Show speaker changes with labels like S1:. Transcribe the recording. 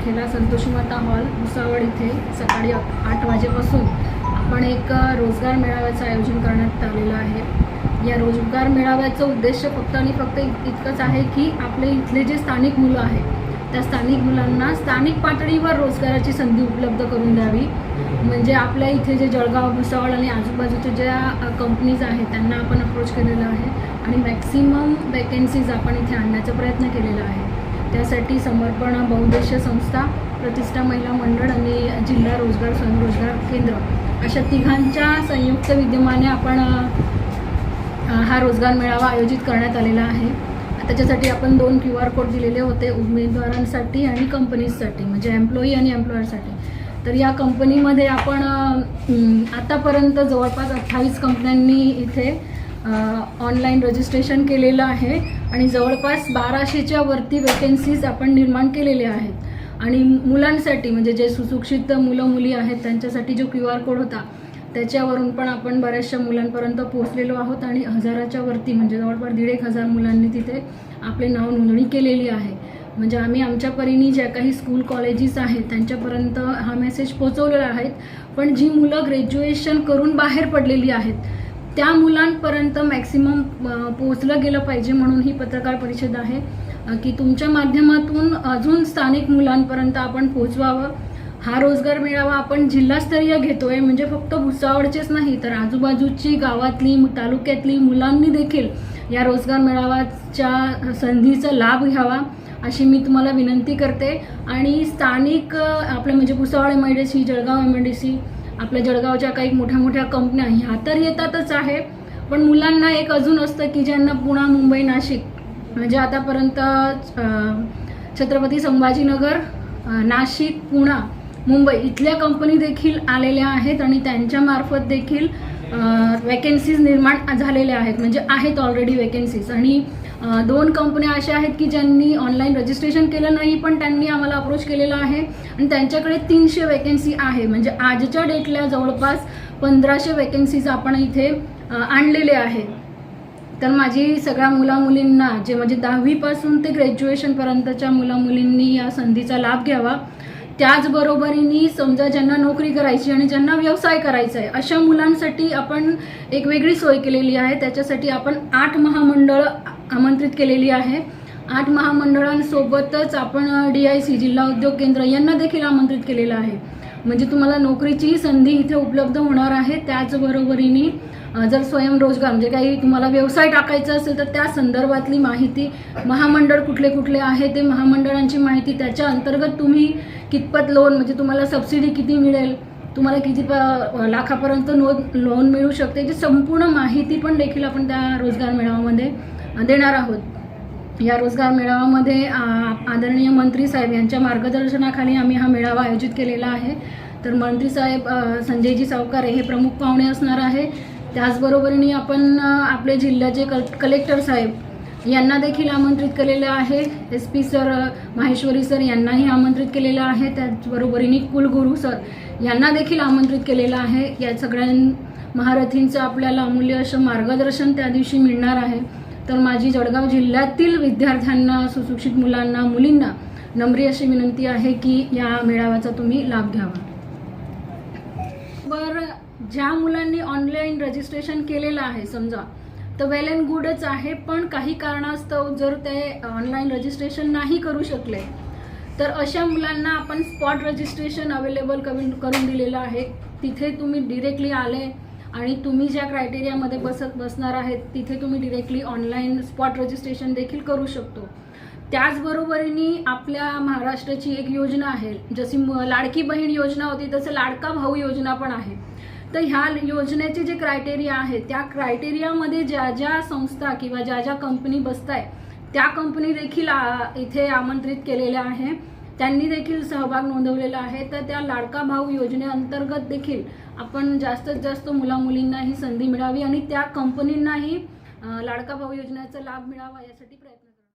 S1: तारखेला संतोषी माता हॉल भुसावळ इथे सकाळी आठ वाजेपासून आपण एक रोजगार मेळाव्याचं आयोजन करण्यात आलेलं आहे. या रोजगार मेळाव्याचं उद्देश फक्त आणि फक्त इतकंच आहे की आपले इथले जे स्थानिक मुलं आहेत त्या स्थानिक मुलांना स्थानिक पातळीवर रोजगाराची संधी उपलब्ध करून द्यावी. म्हणजे आपल्या इथे जे जळगाव भुसावळ आणि आजूबाजूच्या ज्या कंपनीज आहेत त्यांना आपण अप्रोच केलेलं आहे. आणि मॅक्सिमम वॅकेन्सीज आपण इथे आणण्याचा प्रयत्न केलेला आहे. त्यासाठी समर्पण बहुउद्देशीय संस्था प्रतिष्ठा महिला मंडळ आणि जिल्हा रोजगार स्वयंरोजगार केंद्र अशा तिघांच्या संयुक्त विद्यमाने आपण हा रोजगार मेळावा आयोजित करण्यात आलेला आहे. त्याच्यासाठी आपण दोन क्यू आर कोड दिलेले होते उमेदवारांसाठी आणि कंपनीजसाठी म्हणजे एम्प्लॉई आणि एम्प्लॉयरसाठी. तर या कंपनीमध्ये आपण आतापर्यंत जवळपास अठ्ठावीस कंपन्यांनी इथे ऑनलाईन रजिस्ट्रेशन केलेलं आहे आणि जवळपास बाराशेच्या वरती वेकेन्सीज आपण निर्माण केलेल्या आहेत. आणि मुलांसाठी म्हणजे जे सुशिक्षित मुलं मुली आहेत त्यांच्यासाठी जो क्यू आर कोड होता त्याच्यावरून पण आपण बऱ्याचशा मुलांपर्यंत पोहोचलेलो आहोत आणि हजाराच्या वरती म्हणजे जवळपास दीड एक हजार मुलांनी तिथे आपले नाव नोंदणी केलेली आहे. म्हणजे आम्ही आमच्या परीने ज्या काही स्कूल कॉलेजेस आहेत त्यांच्यापर्यंत हा मेसेज पोचवलेला आहे. पण जी मुलं ग्रॅज्युएशन करून बाहेर पडलेली आहेत त्या मुलांपर्यंत मॅक्सिमम पोहोचलं गेलं पाहिजे म्हणून ही पत्रकार परिषद आहे. की तुमच्या माध्यमातून अजून स्थानिक मुलांपर्यंत आपण पोहोचवावं. हा रोजगार मेळावा आपण जिल्हास्तरीय घेतोय म्हणजे फक्त भुसावळचेच नाही तर आजूबाजूची गावातली तालुक्यातली मुलांनी देखील या रोजगार मेळाव्याच्या संधीचा लाभ घ्यावा अशी मी तुम्हाला विनंती करते. आणि स्थानिक आपलं म्हणजे Bhusawal M I D C Jalgaon M I D C आपल्या जळगावच्या काही मोठ्या मोठ्या कंपन्या ह्या तर येतातच आहे. पण मुलांना एक अजून असतं की ज्यांना पुणा मुंबई नाशिक म्हणजे आतापर्यंत छत्रपती संभाजीनगर नाशिक पुणा मुंबई इथल्या कंपनी देखील आलेल्या आहेत आणि त्यांच्यामार्फत देखील वॅकन्सीज निर्माण झालेल्या आहेत. म्हणजे आहेत ऑलरेडी वेकेन्सीज आणि दोन कंपन्या अशा आहेत की ज्यांनी ऑनलाईन रजिस्ट्रेशन केलं नाही पण त्यांनी आम्हाला अप्रोच केलेलं आहे. आणि त्यांच्याकडे तीनशे वॅकन्सी आहे. म्हणजे आजच्या डेटला जवळपास पंधराशे वेकेन्सीज आपण इथे आणलेले आहेत तर माझी सगळ्या मुलामुलींना जे म्हणजे दहावीपासून ते ग्रॅज्युएशनपर्यंतच्या मुलामुलींनी या संधीचा लाभ घ्यावा. त्याचबरोबरीने समजा ज्यांना नोकरी करायची आणि ज्यांना व्यवसाय करायचा आहे अशा मुलांसाठी आपण एक वेगळी सोय केलेली आहे. त्याच्यासाठी आपण आठ महामंडळ आमंत्रित केलेली आहे. आठ महामंडळांसोबतच आपण डी आय सी जिल्हा उद्योग केंद्र यांना देखील आमंत्रित केलेलं आहे. म्हणजे तुम्हाला नोकरीचीही संधी इथे उपलब्ध होणार आहे. त्याचबरोबरीने जर स्वयंरोजगार म्हणजे काही तुम्हाला व्यवसाय टाकायचा असेल तर त्या संदर्भातली माहिती महामंडळ कुठले कुठले आहे ते महामंडळांची माहिती त्याच्या अंतर्गत तुम्ही कितपत लोन म्हणजे तुम्हाला सबसिडी किती मिळेल तुम्हाला किती प लाखापर्यंत नो लोन मिळू शकते जी संपूर्ण माहिती पण देखील आपण त्या रोजगार मेळाव्यामध्ये देणार आहोत. या रोजगार मेळाव्यामध्ये आ, आदरणीय मंत्री साहेब यांच्या मार्गदर्शनाखाली आम्ही हा मेळावा आयोजित केलेला आहे. तर मंत्री साहेब संजयजी सावकारे हे प्रमुख पाहुणे असणार आहे. त्याचबरोबरीने आपण आपले जिल्ह्याचे कल कलेक्टर साहेब यांना देखील आमंत्रित केलेलं आहे. S P sir Maheshwari sir यांनाही आमंत्रित केलेलं आहे. त्याचबरोबरीने कुलगुरू सर यांना देखील आमंत्रित केलेलं आहे. या सगळ्यां महारथींचं आपल्याला अमूल्य असं मार्गदर्शन त्या दिवशी मिळणार आहे. तर माझी जळगाव जिल्ह्यातील विद्यार्थ्यांना सुशिक्षित मुलांना मुलींना नम्री अशी विनंती आहे की या मेळाव्याचा तुम्ही लाभ घ्यावा. बर ज्या मुलांनी ऑनलाईन रजिस्ट्रेशन केलेलं आहे समजा तर वेल अँड गुडच आहे पण काही कारणास्तव जर ते ऑनलाईन रजिस्ट्रेशन नाही करू शकले तर अशा मुलांना आपण स्पॉट रजिस्ट्रेशन अवेलेबल करून करून दिलेलं आहे. तिथे तुम्ही डिरेक्टली आले आणि तुम्ही ज्या क्रायटेरियामध्ये बसत बसणार आहेत तिथे तुम्ही डिरेक्टली ऑनलाईन स्पॉट रजिस्ट्रेशन देखील करू शकतो. त्याचबरोबरीने आपल्या महाराष्ट्राची एक योजना आहे. जशी लाडकी बहीण योजना होती तसं लाडका भाऊ योजना पण आहे. तर ह्या योजनेचे जे क्रायटेरिया आहे त्या क्रायटेरियामध्ये ज्या ज्या संस्था किंवा ज्या ज्या कंपनी बसताय त्या कंपनी देखील आ, इथे आमंत्रित केलेल्या आहे त्यांनी देखील सहभाग नोंदवलेला आहे. तर त्या लाडका भाऊ योजनेअंतर्गत देखील आपण जास्तीत जास्त मुलामुलींना ही संधी मिळावी आणि त्या कंपनींनाही लाडका भाऊ योजनेचा लाभ मिळावा यासाठी प्रयत्न